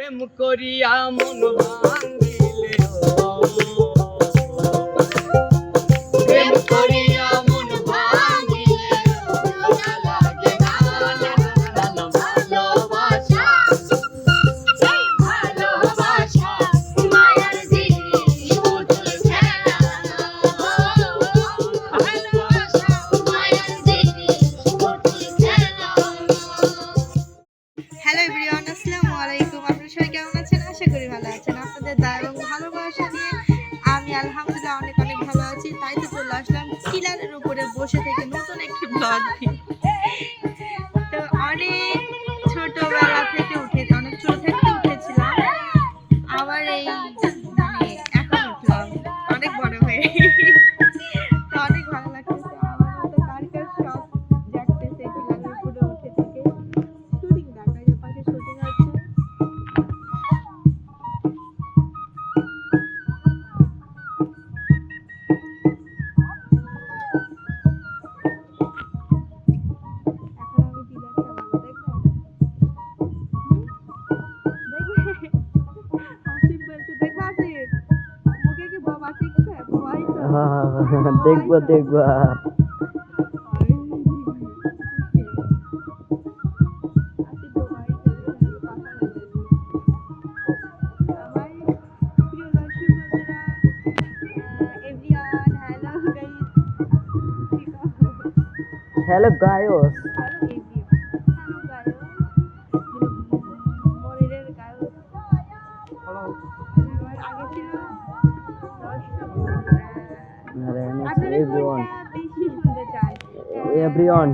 প্রেম করিয়া মনোভাঙ্গ সবাই কেমন আছেন? আশা করি ভালো আছেন। আপনাদের দয়া এবং ভালোবাসা নিয়ে আমি আলহামদুলিল্লাহ অনেক অনেক ভালো আছি। তাই তো চলে আসলাম কিলারের উপরে বসে থেকে নতুন একটি ব্লগ দেখব দেখবা। Hello guys Narayan everyone everyone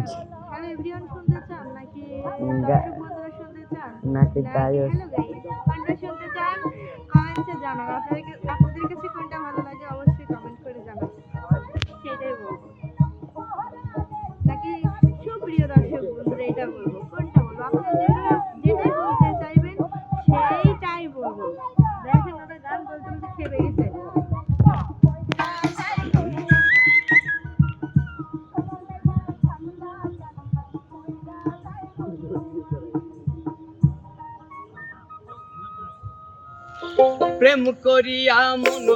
hello everyone শুনতে চান? নাকি বন্ধুরা শুনতে চান? শুনতে চান? কমেন্টে জানাবেন আপনাদের আপনাদের কাছে কোনটা ভালো প্রেম করিয়া মন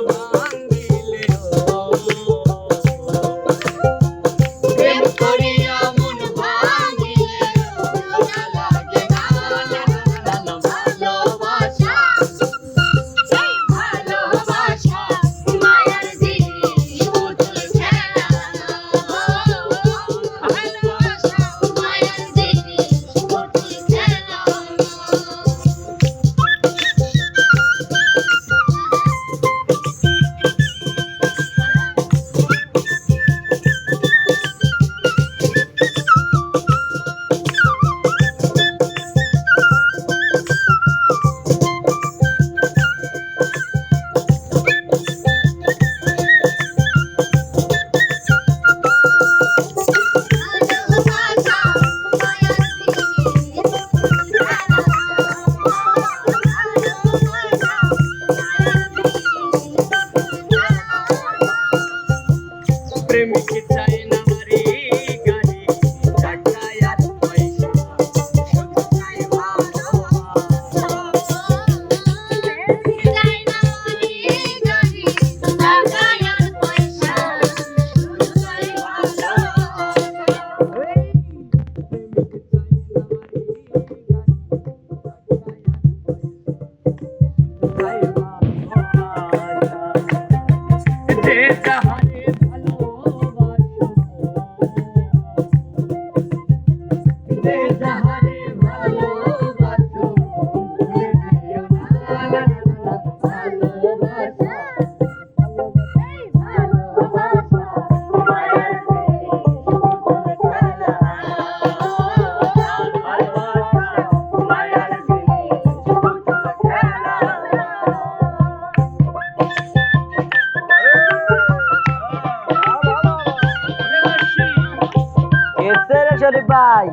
পাই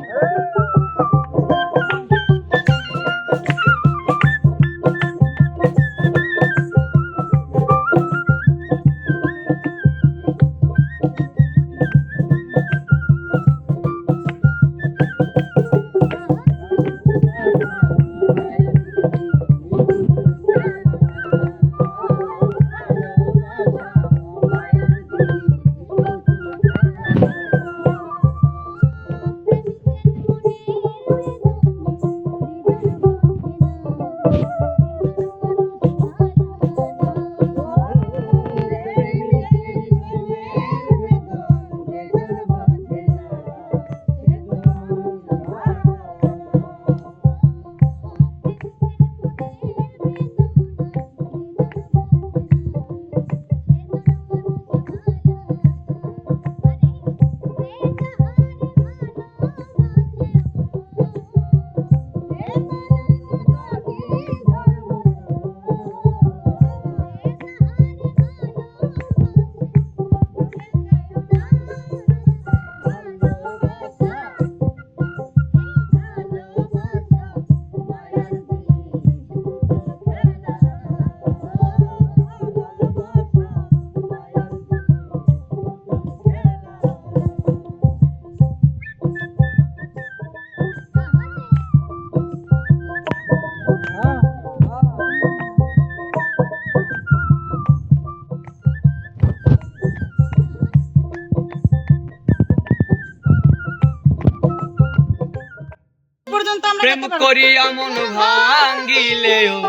পর্যন্ত আমরা প্রেম গাইতে পারব। করিয়া মন ভাঙ্গিলে ও।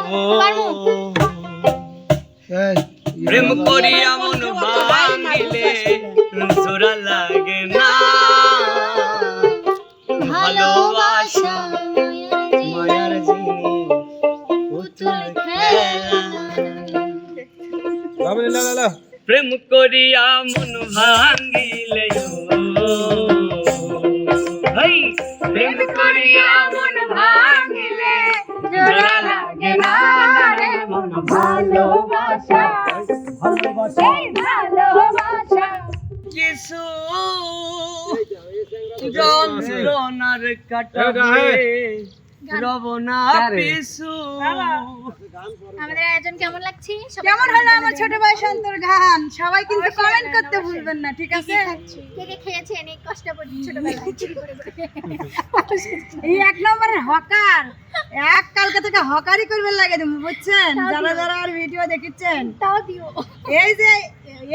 প্রেম করিয়া মন ভাঙ্গিলে জোড়া লাগে না। ভালোবাসা মায়ার জিনিস পুতুল খেলা। প্রেম করিয়া মন ভাঙ্গিলে প্রেম করিয়া মন ভাঙ্গিলে জোড়া লাগে না রে মন ভালোবাসা কিছু যন্ত্রণার কাটাবে আমাদের আয়োজন কেমন লাগছে? কেমন হলো আমার ছোট ভাই সন্তর গান? সবাই কিন্তু কমেন্ট করতে ভুলবেন না ঠিক আছে? কে কে খেয়েছেন এই কষ্ট করে ছোটবেলায় চুরি করে করে। এই এক নম্বরের হকার। এক কালকে থেকে হকারই করবেন লাগে তুমি বুঝছেন? যারা যারা আর ভিডিও তাও দিও। এই যে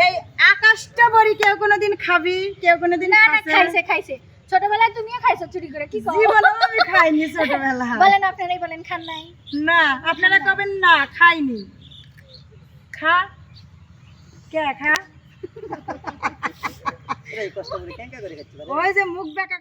এই আকাশটা বড়ি কেউ কোনোদিন খাবি কেউ কোনোদিন না না খাইছে খাইছে। ছোটবেলায় তুমিও খাইছো চুরি করে কি কও? জীবনে আমি খাইনি ছোটবেলা। বলেন আপনারাই বলেন খান নাই? না আপনারা কবেন না খাইনি। খা। কে খা? ওই যে মুখ বেকা